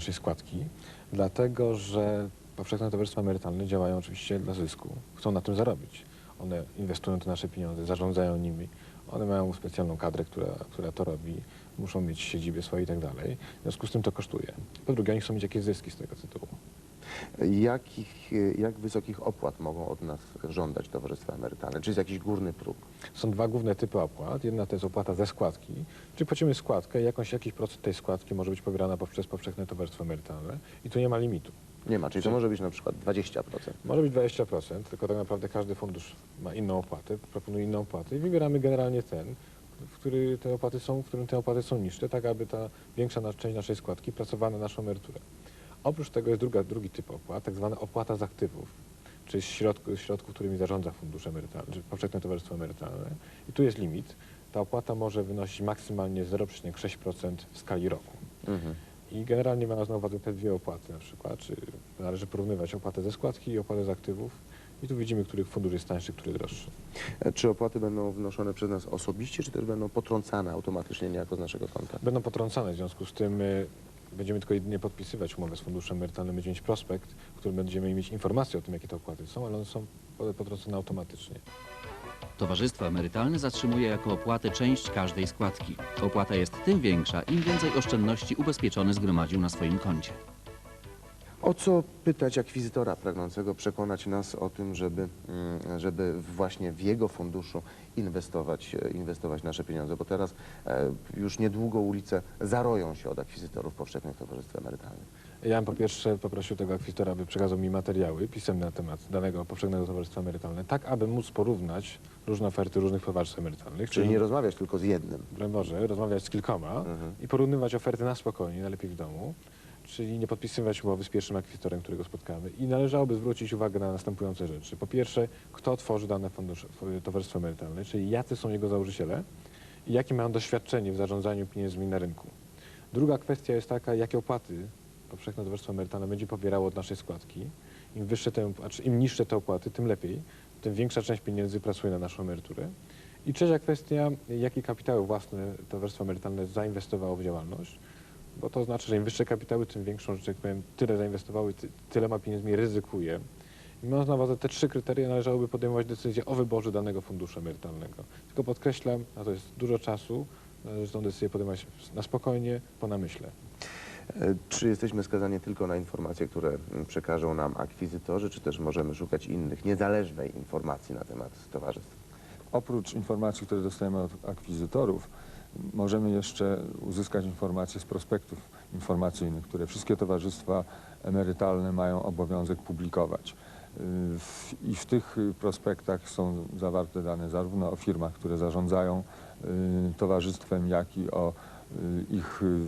naszej składki, dlatego że powszechne towarzystwa emerytalne działają oczywiście dla zysku, chcą na tym zarobić. One inwestują te nasze pieniądze, zarządzają nimi, one mają specjalną kadrę, która, która to robi, muszą mieć siedziby swoje i tak dalej. W związku z tym to kosztuje. Po drugie, oni chcą mieć jakieś zyski z tego tytułu. Jakich, jak wysokich opłat mogą od nas żądać towarzystwa emerytalne? Czy jest jakiś górny próg? Są dwa główne typy opłat. Jedna to jest opłata ze składki, czyli płacimy składkę i jakąś, jakiś procent tej składki może być pobierana poprzez powszechne towarzystwo emerytalne i tu nie ma limitu. Nie ma, czyli to może być na przykład 20%. Może być 20%, tylko tak naprawdę każdy fundusz ma inną opłatę, proponuje inną opłatę i wybieramy generalnie ten, w który te opłaty są, w którym te opłaty są niższe, tak aby ta większa część naszej składki pracowała na naszą emeryturę. Oprócz tego jest druga, drugi typ opłat, tak zwana opłata z aktywów, czyli z środków, środków którymi zarządza fundusz emerytalny, czy powszechne towarzystwo emerytalne. I tu jest limit. Ta opłata może wynosić maksymalnie 0,6% w skali roku. Mhm. I generalnie ma na uwadze te dwie opłaty na przykład, czy należy porównywać opłatę ze składki i opłatę z aktywów. I tu widzimy, który fundusz jest tańszy, który droższy. E, Czy opłaty będą wnoszone przez nas osobiście, czy też będą potrącane automatycznie niejako z naszego konta? Będą potrącane, w związku z tym y, będziemy tylko jedynie podpisywać umowę z funduszem emerytalnym, będziemy mieć prospekt, w którym będziemy mieć informacje o tym, jakie te opłaty są, ale one są po- potrącone automatycznie. Towarzystwo emerytalne zatrzymuje jako opłatę część każdej składki. Opłata jest tym większa, im więcej oszczędności ubezpieczony zgromadził na swoim koncie. O co pytać akwizytora pragnącego przekonać nas o tym, żeby, mm, żeby właśnie w jego funduszu inwestować, e, inwestować nasze pieniądze? Bo teraz e, już niedługo ulice zaroją się od akwizytorów powszechnych towarzystw emerytalnych. Ja bym po pierwsze poprosił tego akwizytora, aby przekazał mi materiały pisemne na temat danego powszechnego towarzystwa emerytalnego, tak aby móc porównać różne oferty różnych towarzystw emerytalnych. Czyli nie rozmawiać tylko z jednym. Boże, rozmawiać z kilkoma Mhm. i porównywać oferty na spokojnie, najlepiej w domu, czyli nie podpisywać umowy z pierwszym akwizytorem, którego spotkamy. I należałoby zwrócić uwagę na następujące rzeczy. Po pierwsze, kto tworzy dane fundusz, towarzystwo emerytalne, czyli jacy są jego założyciele i jakie mają doświadczenie w zarządzaniu pieniędzmi na rynku. Druga kwestia jest taka, jakie opłaty powszechne towarzystwo emerytalne będzie pobierało od naszej składki. Im, wyższe te, znaczy im niższe te opłaty, tym lepiej, tym większa część pieniędzy pracuje na naszą emeryturę. I trzecia kwestia, jakie kapitały własne towarzystwo emerytalne zainwestowało w działalność, bo to znaczy, że im wyższe kapitały, tym większą, że tak powiem, tyle zainwestowały, ty, tyle ma pieniędzmi ryzykuje. I mając na uwadze te trzy kryteria, należałoby podejmować decyzję o wyborze danego funduszu emerytalnego. Tylko podkreślam, a to jest dużo czasu, należy tą decyzję podejmować na spokojnie, po namyśle. E, Czy jesteśmy skazani tylko na informacje, które mm, przekażą nam akwizytorzy, czy też możemy szukać innych, niezależnej informacji na temat towarzystw? Oprócz informacji, które dostajemy od akwizytorów, możemy jeszcze uzyskać informacje z prospektów informacyjnych, które wszystkie towarzystwa emerytalne mają obowiązek publikować. Y, w- I w tych prospektach są zawarte dane zarówno o firmach, które zarządzają y, towarzystwem, jak i o y, ich y,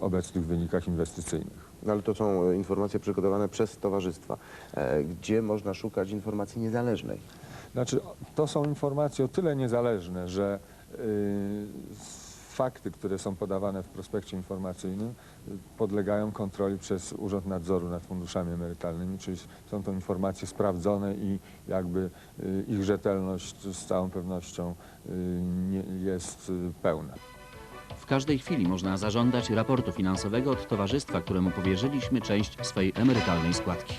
obecnych wynikach inwestycyjnych. No ale to są e, informacje przygotowane przez towarzystwa. E, Gdzie można szukać informacji niezależnej? Znaczy, to są informacje o tyle niezależne, że fakty, które są podawane w prospekcie informacyjnym, y, podlegają kontroli przez Urząd Nadzoru nad Funduszami Emerytalnymi, czyli są to informacje sprawdzone i jakby y, ich rzetelność z całą pewnością y, jest y, pełna. W każdej chwili można zażądać raportu finansowego od towarzystwa, któremu powierzyliśmy część swej emerytalnej składki.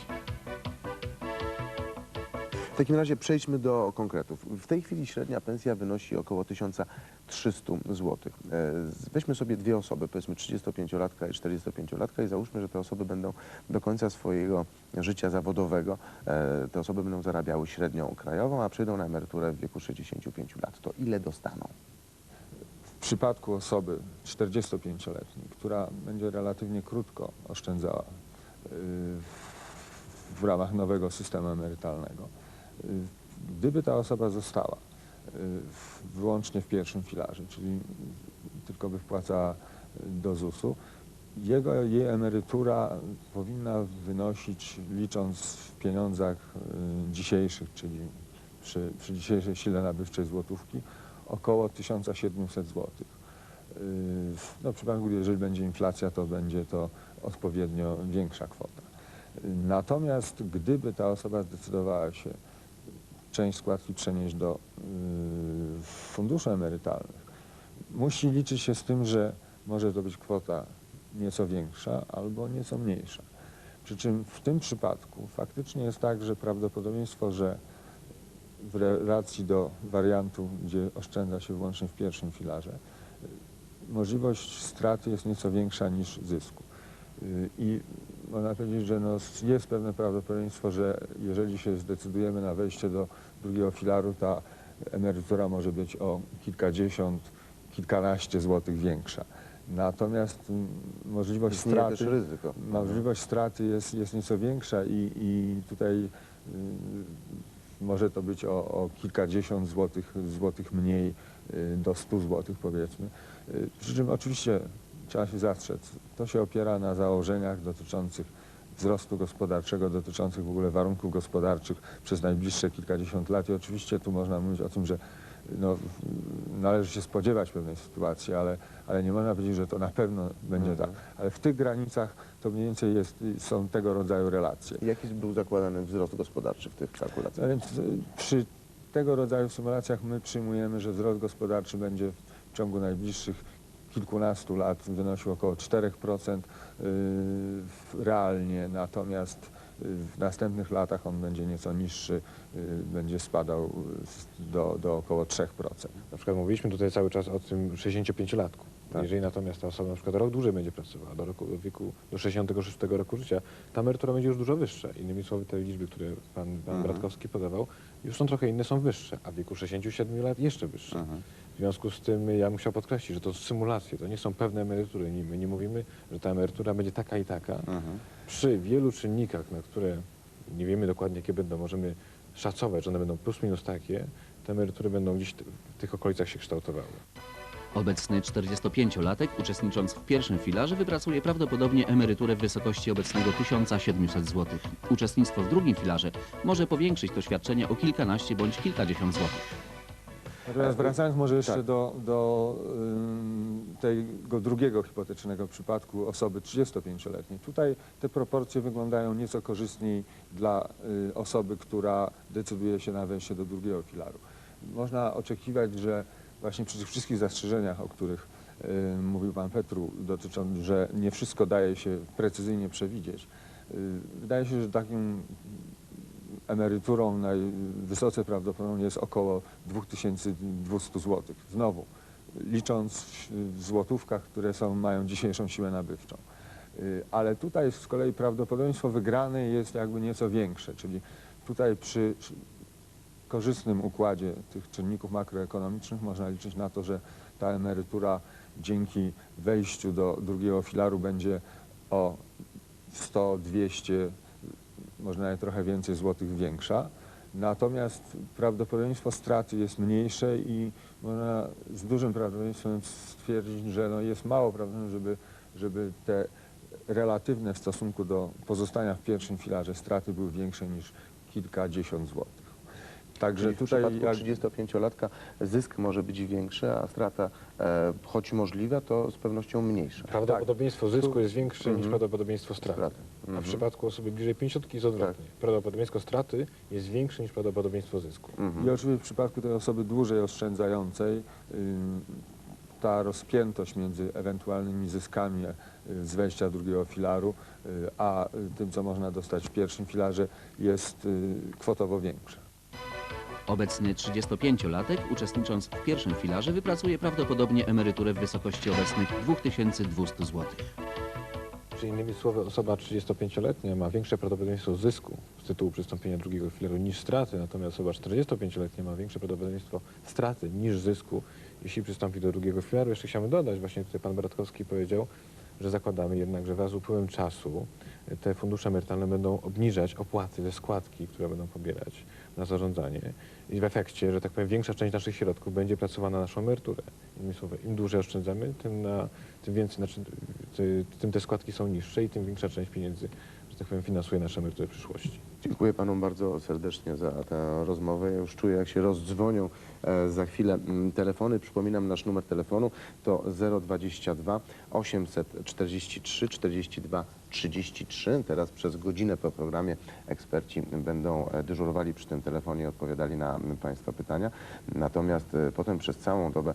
W takim razie przejdźmy do konkretów. W tej chwili średnia pensja wynosi około 1300 zł. Weźmy sobie dwie osoby, powiedzmy 35-latka i 45-latka i załóżmy, że te osoby będą do końca swojego życia zawodowego, e, te osoby będą zarabiały średnią krajową, a przyjdą na emeryturę w wieku 65 lat. To ile dostaną? W przypadku osoby 45-letniej, która będzie relatywnie krótko oszczędzała y, w- ramach nowego systemu emerytalnego, gdyby ta osoba została y, wyłącznie w pierwszym filarze, czyli tylko by wpłacała y, do ZUS-u, jego, jej emerytura powinna wynosić, licząc w pieniądzach y, dzisiejszych, czyli przy, przy dzisiejszej sile nabywczej złotówki, około 1700 zł. No, w przypadku, jeżeli będzie inflacja, to będzie to odpowiednio większa kwota. Natomiast gdyby ta osoba zdecydowała się część składki przenieść do yy, funduszy emerytalnych, musi liczyć się z tym, że może to być kwota nieco większa albo nieco mniejsza. Przy czym w tym przypadku faktycznie jest tak, że prawdopodobieństwo, że w relacji do wariantu, gdzie oszczędza się wyłącznie w pierwszym filarze, możliwość straty jest nieco większa niż zysku. I można powiedzieć, że no jest pewne prawdopodobieństwo, że jeżeli się zdecydujemy na wejście do drugiego filaru, ta emerytura może być o kilkadziesiąt, kilkanaście złotych większa. Natomiast mm, możliwość Istnieje straty, też ryzyko. możliwość straty jest, jest nieco większa i, i tutaj y, może to być o, o kilkadziesiąt złotych, złotych mniej y, do 100 złotych powiedzmy. Y, Przy czym oczywiście trzeba się zastrzec. To się opiera na założeniach dotyczących wzrostu gospodarczego, dotyczących w ogóle warunków gospodarczych przez najbliższe kilkadziesiąt lat i oczywiście tu można mówić o tym, że no, należy się spodziewać pewnej sytuacji, ale, ale nie można powiedzieć, że to na pewno będzie Mhm. tak. Ale w tych granicach to mniej więcej jest, są tego rodzaju relacje. Jaki był zakładany wzrost gospodarczy w tych kalkulacjach? A więc y, przy tego rodzaju symulacjach my przyjmujemy, że wzrost gospodarczy będzie w ciągu najbliższych kilkunastu lat wynosił około 4% y, realnie, natomiast y, w następnych latach on będzie nieco niższy, y, będzie spadał do, do około 3%. Na przykład mówiliśmy tutaj cały czas o tym 65-latku. Tak. Jeżeli natomiast ta osoba na przykład rok dłużej będzie pracowała, do, roku, do wieku, do 66 roku życia, ta emerytura będzie już dużo wyższa. Innymi słowy, te liczby, które pan, pan Mhm. Bratkowski podawał, już są trochę inne, są wyższe, a w wieku 67 lat jeszcze wyższe. Mhm. W związku z tym ja bym chciał podkreślić, że to symulacje, to nie są pewne emerytury. My nie mówimy, że ta emerytura będzie taka i taka. Mhm. Przy wielu czynnikach, na które nie wiemy dokładnie jakie będą, możemy szacować, że one będą plus minus takie, te emerytury będą gdzieś w tych okolicach się kształtowały. Obecny 45-latek, uczestnicząc w pierwszym filarze, wypracuje prawdopodobnie emeryturę w wysokości obecnego 1700 zł. Uczestnictwo w drugim filarze może powiększyć to świadczenie o kilkanaście bądź kilkadziesiąt złotych. Natomiast wracając może jeszcze Tak. do, do ym, tego drugiego hipotecznego przypadku osoby 35-letniej. Tutaj te proporcje wyglądają nieco korzystniej dla y, osoby, która decyduje się na wejście do drugiego filaru. Można oczekiwać, że właśnie przy tych wszystkich zastrzeżeniach, o których y, mówił pan Petru, dotyczących, że nie wszystko daje się precyzyjnie przewidzieć, y, wydaje się, że takim emeryturą najwysoce prawdopodobnie jest około 2200 zł. Znowu, licząc w- złotówkach, które są, mają dzisiejszą siłę nabywczą. Y, Ale tutaj z kolei prawdopodobieństwo wygranej jest jakby nieco większe, czyli tutaj przy korzystnym układzie tych czynników makroekonomicznych można liczyć na to, że ta emerytura dzięki wejściu do drugiego filaru będzie o 100, 200, może nawet trochę więcej złotych większa. Natomiast prawdopodobieństwo straty jest mniejsze i można z dużym prawdopodobieństwem stwierdzić, że no jest mało prawdopodobne, żeby, żeby te relatywne w stosunku do pozostania w pierwszym filarze straty były większe niż kilkadziesiąt złotych. Także Czyli w tutaj przypadku jak, 35-latka zysk może być większy, a strata, e, choć możliwa, to z pewnością mniejsza. Prawdopodobieństwo zysku jest większe niż Mhm. prawdopodobieństwo straty. Straty. A Mhm. w przypadku osoby bliżej 50 jest odwrotnie. Prawdopodobieństwo straty jest większe niż prawdopodobieństwo zysku. Mhm. I oczywiście w przypadku tej osoby dłużej oszczędzającej ym, ta rozpiętość między ewentualnymi zyskami y, z wejścia drugiego filaru, y, a y, tym, co można dostać w pierwszym filarze, jest y, kwotowo większa. Obecny 35-latek, uczestnicząc w pierwszym filarze, wypracuje prawdopodobnie emeryturę w wysokości obecnych 2200 zł. Czy innymi słowy, osoba 35-letnia ma większe prawdopodobieństwo zysku z tytułu przystąpienia drugiego filaru niż straty, natomiast osoba 45-letnia ma większe prawdopodobieństwo straty niż zysku, jeśli przystąpi do drugiego filaru. Jeszcze chciałbym dodać, właśnie tutaj pan Bratkowski powiedział, że zakładamy jednak, że wraz z upływem czasu te fundusze emerytalne będą obniżać opłaty ze składki, które będą pobierać na zarządzanie i w efekcie, że tak powiem, większa część naszych środków będzie pracowana na naszą emeryturę. Innymi słowy, im dłużej oszczędzamy, tym, na, tym więcej, znaczy, ty, tym te składki są niższe i tym większa część pieniędzy, że tak powiem, finansuje nasze emerytury w przyszłości. Dziękuję panom bardzo serdecznie za tę rozmowę. Ja już czuję, jak się rozdzwonią e, za chwilę mm, telefony. Przypominam, nasz numer telefonu to 022 843 42 33. Teraz przez godzinę po programie eksperci będą e, dyżurowali przy tym telefonie i odpowiadali na Państwa pytania. Natomiast e, potem przez całą dobę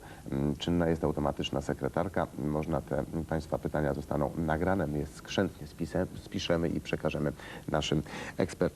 czynna jest automatyczna sekretarka. Można te Państwa pytania zostaną nagrane. My je skrzętnie spiszemy i przekażemy naszym ekspertom.